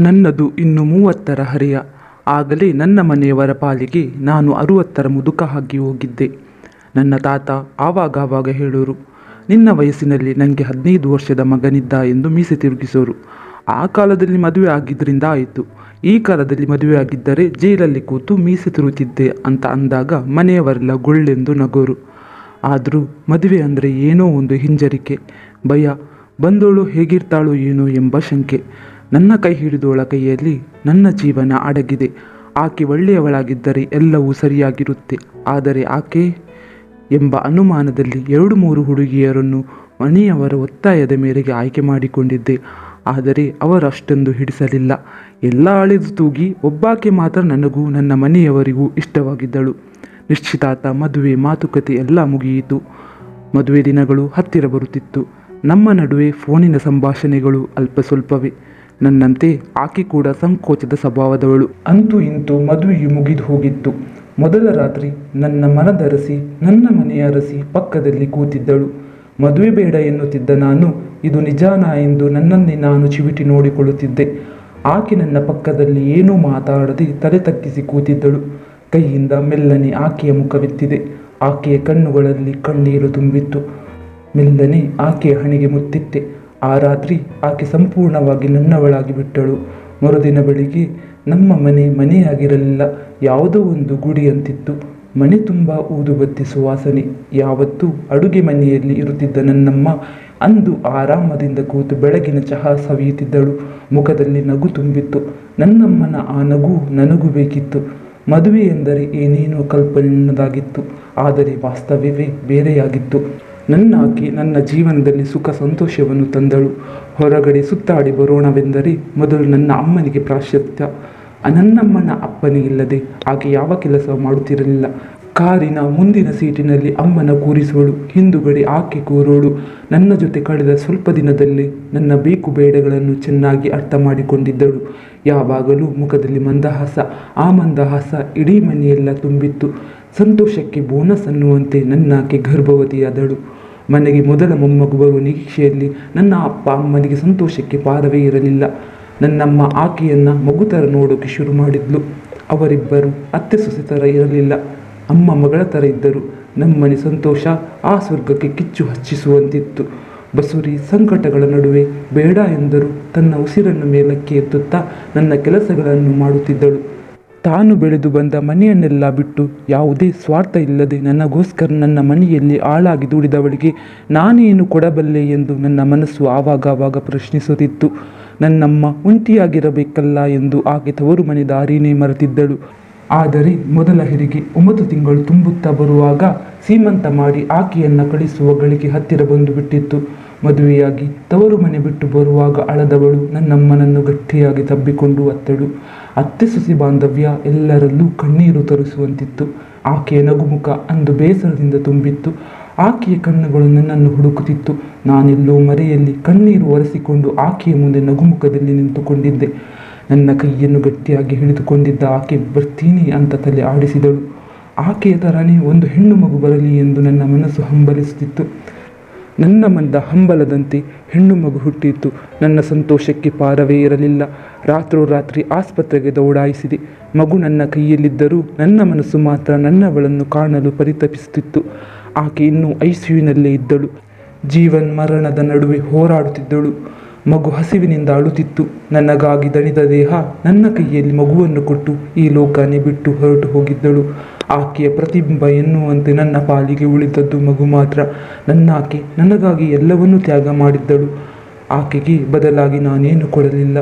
ನನ್ನದು ಇನ್ನು ಮೂವತ್ತರ ಹರಿಯ. ಆಗಲೇ ನನ್ನ ಮನೆಯವರ ಪಾಲಿಗೆ ನಾನು ಅರುವತ್ತರ ಮುದುಕ ಹಾಕಿ ಹೋಗಿದ್ದೆ. ನನ್ನ ತಾತ ಆವಾಗಾವಾಗ ಹೇಳೋರು, ನಿನ್ನ ವಯಸ್ಸಿನಲ್ಲಿ ನನಗೆ ಹದಿನೈದು ವರ್ಷದ ಮಗನಿದ್ದ ಎಂದು ಮೀಸೆ ತಿರುಗಿಸೋರು. ಆ ಕಾಲದಲ್ಲಿ ಮದುವೆ ಆಗಿದ್ದರಿಂದ ಆಯಿತು. ಈ ಕಾಲದಲ್ಲಿ ಮದುವೆ ಆಗಿದ್ದರೆ ಜೈಲಲ್ಲಿ ಕೂತು ಮೀಸೆ ತಿರುಗುತ್ತಿದ್ದೆ ಅಂತ ಅಂದಾಗ ಮನೆಯವರೆಲ್ಲ ಗೊಳ್ಳೆಂದು ನಗೋರು. ಆದರೂ ಮದುವೆ ಅಂದರೆ ಏನೋ ಒಂದು ಹಿಂಜರಿಕೆ, ಭಯ. ಬಂದೋಳು ಹೇಗಿರ್ತಾಳೋ ಏನೋ ಎಂಬ ಶಂಕೆ. ನನ್ನ ಕೈ ಹಿಡಿದೋಳ ಕೈಯಲ್ಲಿ ನನ್ನ ಜೀವನ ಅಡಗಿದೆ. ಆಕೆ ಒಳ್ಳೆಯವಳಾಗಿದ್ದರೆ ಎಲ್ಲವೂ ಸರಿಯಾಗಿರುತ್ತೆ. ಆದರೆ ಆಕೆ ಎಂಬ ಅನುಮಾನದಲ್ಲಿ ಎರಡು ಮೂರು ಹುಡುಗಿಯರನ್ನು ಮನೆಯವರ ಒತ್ತಾಯದ ಮೇರೆಗೆ ಆಯ್ಕೆ ಮಾಡಿಕೊಂಡಿದ್ದೆ. ಆದರೆ ಅವರಷ್ಟೊಂದು ಹಿಡಿಸಲಿಲ್ಲ. ಎಲ್ಲ ಅಳೆದು ತೂಗಿ ಒಬ್ಬಾಕೆ ಮಾತ್ರ ನನಗೂ ನನ್ನ ಮನೆಯವರಿಗೂ ಇಷ್ಟವಾಗಿದ್ದಳು. ನಿಶ್ಚಿತಾರ್ಥ ಮದುವೆ ಮಾತುಕತೆ ಎಲ್ಲ ಮುಗಿಯಿತು. ಮದುವೆ ದಿನಗಳು ಹತ್ತಿರ ಬರುತ್ತಿತ್ತು. ನಮ್ಮ ನಡುವೆ ಫೋನಿನ ಸಂಭಾಷಣೆಗಳು ಅಲ್ಪ ಸ್ವಲ್ಪವೇ. ನನ್ನಂತೆ ಆಕೆ ಕೂಡ ಸಂಕೋಚದ ಸ್ವಭಾವದವಳು. ಅಂತೂ ಇಂತೂ ಮದುವೆಯು ಮುಗಿದು ಹೋಗಿತ್ತು. ಮೊದಲ ರಾತ್ರಿ ನನ್ನ ಮನದರಸಿ ನನ್ನ ಮನೆಯ ಅರಸಿ ಪಕ್ಕದಲ್ಲಿ ಕೂತಿದ್ದಳು. ಮದುವೆ ಬೇಡ ಎನ್ನುತ್ತಿದ್ದ ನಾನು, ಇದು ನಿಜಾನಾ ಎಂದು ನನ್ನನ್ನೇ ನಾನು ಚಿವಿಟಿ ನೋಡಿಕೊಳ್ಳುತ್ತಿದ್ದೆ. ಆಕೆ ನನ್ನ ಪಕ್ಕದಲ್ಲಿ ಏನೂ ಮಾತಾಡದೆ ತಲೆ ತಗ್ಗಿಸಿ ಕೂತಿದ್ದಳು. ಕೈಯಿಂದ ಮೆಲ್ಲನೆ ಆಕೆಯ ಮುಖವಿತ್ತಿದೆ. ಆಕೆಯ ಕಣ್ಣುಗಳಲ್ಲಿ ಕಣ್ಣೀರು ತುಂಬಿತ್ತು. ಮೆಲ್ಲನೆ ಆಕೆಯ ಹಣೆಗೆ ಮುತ್ತಿಟ್ಟೆ. ಆ ರಾತ್ರಿ ಆಕೆ ಸಂಪೂರ್ಣವಾಗಿ ನನ್ನವಳಾಗಿ ಬಿಟ್ಟಳು. ಮರುದಿನ ಬೆಳಿಗ್ಗೆ ನಮ್ಮ ಮನೆ ಮನೆಯಾಗಿರಲಿಲ್ಲ. ಯಾವುದೋ ಒಂದು ಗುಡಿಯಂತಿತ್ತು. ಮನೆ ತುಂಬ ಊದುಬತ್ತಿ ಸುವಾಸನೆ. ಯಾವತ್ತೂ ಅಡುಗೆ ಮನೆಯಲ್ಲಿ ಇರುತ್ತಿದ್ದ ನನ್ನಮ್ಮ ಅಂದು ಆರಾಮದಿಂದ ಕೂತು ಬೆಳಗಿನ ಚಹಾ ಸವಿಯುತ್ತಿದ್ದಳು. ಮುಖದಲ್ಲಿ ನಗು ತುಂಬಿತ್ತು. ನನ್ನಮ್ಮನ ಆ ನಗು ನನಗೂ ಬೇಕಿತ್ತು. ಮದುವೆ ಎಂದರೆ ಏನೇನೋ ಕಲ್ಪನೆ ನನ್ನದಾಗಿತ್ತು ಆದರೆ ವಾಸ್ತವ್ಯವೇ ಬೇರೆಯಾಗಿತ್ತು. ನನ್ನ ಆಕೆ ನನ್ನ ಜೀವನದಲ್ಲಿ ಸುಖ ಸಂತೋಷವನ್ನು ತಂದಳು. ಹೊರಗಡೆ ಸುತ್ತಾಡಿ ಬರೋಣವೆಂದರೆ ಮೊದಲು ನನ್ನ ಅಮ್ಮನಿಗೆ ಪ್ರಾಶಸ್ತ್ಯ ನನ್ನಮ್ಮನ ಅಪ್ಪನಿಗಿಲ್ಲದೆ ಆಕೆ ಯಾವ ಕೆಲಸ ಮಾಡುತ್ತಿರಲಿಲ್ಲ. ಕಾರಿನ ಮುಂದಿನ ಸೀಟಿನಲ್ಲಿ ಅಮ್ಮನ ಕೂರಿಸೋಳು ಹಿಂದುಗಡೆ ಆಕೆ ಕೂರೋಳು. ನನ್ನ ಜೊತೆ ಕಳೆದ ಸ್ವಲ್ಪ ದಿನದಲ್ಲಿ ನನ್ನ ಬೇಕು ಬೇಡಗಳನ್ನು ಚೆನ್ನಾಗಿ ಅರ್ಥ ಮಾಡಿಕೊಂಡಿದ್ದಳು. ಯಾವಾಗಲೂ ಮುಖದಲ್ಲಿ ಮಂದಹಾಸ. ಆ ಮಂದಹಾಸ ಇಡೀ ಮನೆಯೆಲ್ಲ ತುಂಬಿತ್ತು. ಸಂತೋಷಕ್ಕೆ ಬೋನಸ್ ಅನ್ನುವಂತೆ ನನ್ನಾಕೆ ಗರ್ಭವತಿಯಾದಳು. ಮನೆಗೆ ಮೊದಲ ಮೊಮ್ಮಗು ಬರುವ ನಿರೀಕ್ಷೆಯಲ್ಲಿ ನನ್ನ ಅಪ್ಪ ಅಮ್ಮನಿಗೆ ಸಂತೋಷಕ್ಕೆ ಪಾರವೇ ಇರಲಿಲ್ಲ. ನನ್ನಮ್ಮ ಆಕೆಯನ್ನು ಮಗು ಥರ ನೋಡೋಕೆ ಶುರು ಮಾಡಿದ್ಲು. ಅವರಿಬ್ಬರು ಅತ್ತೆ ಸೊಸೆ ಥರ ಇರಲಿಲ್ಲ. ಅಮ್ಮ ಮಗಳ ಥರ ಇದ್ದರು. ನಮ್ಮನೆ ಸಂತೋಷ ಆ ಸ್ವರ್ಗಕ್ಕೆ ಕಿಚ್ಚು ಹಚ್ಚಿಸುವಂತಿತ್ತು. ಬಸುರಿ ಸಂಕಟಗಳ ನಡುವೆ ಬೇಡ ಎಂದರು. ತನ್ನ ಉಸಿರನ್ನು ಮೇಲಕ್ಕೆ ಎತ್ತುತ್ತಾ ನನ್ನ ಕೆಲಸಗಳನ್ನು ಮಾಡುತ್ತಿದ್ದಳು. ತಾನು ಬೆಳೆದು ಬಂದ ಮನೆಯನ್ನೆಲ್ಲ ಬಿಟ್ಟು ಯಾವುದೇ ಸ್ವಾರ್ಥ ಇಲ್ಲದೆ ನನಗೋಸ್ಕರ ನನ್ನ ಮನೆಯಲ್ಲಿ ಆಳಾಗಿ ದುಡಿದವಳಿಗೆ ನಾನೇನು ಕೊಡಬಲ್ಲೆ ಎಂದು ನನ್ನ ಮನಸ್ಸು ಆವಾಗವಾಗ ಪ್ರಶ್ನಿಸುತ್ತಿತ್ತು. ನನ್ನಮ್ಮ ಉಂಟಿಯಾಗಿರಬೇಕಲ್ಲ ಎಂದು ಆಕೆ ತವರು ಮನೆ ದಾರಿನೇ ಮರೆತಿದ್ದಳು. ಆದರೆ ಮೊದಲ ಹೆರಿಗೆ ಒಂಬತ್ತು ತಿಂಗಳು ತುಂಬುತ್ತಾ ಬರುವಾಗ ಸೀಮಂತ ಮಾಡಿ ಆಕೆಯನ್ನು ಕಳಿಸುವ ಗಳಿಗೆ ಹತ್ತಿರ ಬಂದು ಬಿಟ್ಟಿತ್ತು. ಮದುವೆಯಾಗಿ ತವರು ಮನೆ ಬಿಟ್ಟು ಬರುವಾಗ ಅಳದವಳು ನನ್ನಮ್ಮನನ್ನು ಗಟ್ಟಿಯಾಗಿ ತಬ್ಬಿಕೊಂಡು ಅತ್ತಳು ಅತ್ತೆ ಸುಸಿ ಬಾಂಧವ್ಯ ಎಲ್ಲರಲ್ಲೂ ಕಣ್ಣೀರು ತರಿಸುವಂತಿತ್ತು. ಆಕೆಯ ನಗುಮುಖ ಅಂದು ಬೇಸರದಿಂದ ತುಂಬಿತ್ತು. ಆಕೆಯ ಕಣ್ಣುಗಳು ನನ್ನನ್ನು ಹುಡುಕುತ್ತಿತ್ತು. ನಾನೆಲ್ಲೋ ಮರೆಯಲ್ಲಿ ಕಣ್ಣೀರು ಒರೆಸಿಕೊಂಡು ಆಕೆಯ ಮುಂದೆ ನಗುಮುಖದಲ್ಲಿ ನಿಂತುಕೊಂಡಿದ್ದೆ. ನನ್ನ ಕೈಯನ್ನು ಗಟ್ಟಿಯಾಗಿ ಹಿಡಿದುಕೊಂಡಿದ್ದ ಆಕೆ, ಬರ್ತೀನಿ ಅಂತ ತಲೆ ಆಡಿಸಿದಳು. ಆಕೆಯ ಥರನೇ ಒಂದು ಹೆಣ್ಣು ಮಗು ಬರಲಿ ಎಂದು ನನ್ನ ಮನಸ್ಸು ಹಂಬಲಿಸುತ್ತಿತ್ತು. ನನ್ನ ಮಂದ ಹಂಬಲದಂತೆ ಹೆಣ್ಣು ಮಗು ಹುಟ್ಟಿತ್ತು ನನ್ನ ಸಂತೋಷಕ್ಕೆ ಪಾರವೇ ಇರಲಿಲ್ಲ. ರಾತ್ರೋರಾತ್ರಿ ಆಸ್ಪತ್ರೆಗೆ ದೌಡಾಯಿಸಿದೆ. ಮಗು ನನ್ನ ಕೈಯಲ್ಲಿದ್ದರೂ ನನ್ನ ಮನಸ್ಸು ಮಾತ್ರ ನನ್ನವಳನ್ನು ಕಾಣಲು ಪರಿತಪಿಸುತ್ತಿತ್ತು. ಆಕೆ ಇನ್ನೂ ಐಸಿಯುನಲ್ಲೇ ಇದ್ದಳು. ಜೀವನ್ ಮರಣದ ನಡುವೆ ಹೋರಾಡುತ್ತಿದ್ದಳು. ಮಗು ಹಸಿವಿನಿಂದ ಅಳುತ್ತಿತ್ತು. ನನಗಾಗಿ ದಣಿದ ದೇಹ ನನ್ನ ಕೈಯಲ್ಲಿ ಮಗುವನ್ನು ಕೊಟ್ಟು ಈ ಲೋಕನೇ ಬಿಟ್ಟು ಹೊರಟು ಹೋಗಿದ್ದಳು. ಆಕೆಯ ಪ್ರತಿಬಿಂಬ ಎನ್ನುವಂತೆ ನನ್ನ ಪಾಲಿಗೆ ಉಳಿದದ್ದು ಮಗು ಮಾತ್ರ. ನನ್ನ ಆಕೆ ನನಗಾಗಿ ಎಲ್ಲವನ್ನೂ ತ್ಯಾಗ ಮಾಡಿದ್ದಳು. ಆಕೆಗೆ ಬದಲಾಗಿ ನಾನೇನು ಕೊಡಲಿಲ್ಲ.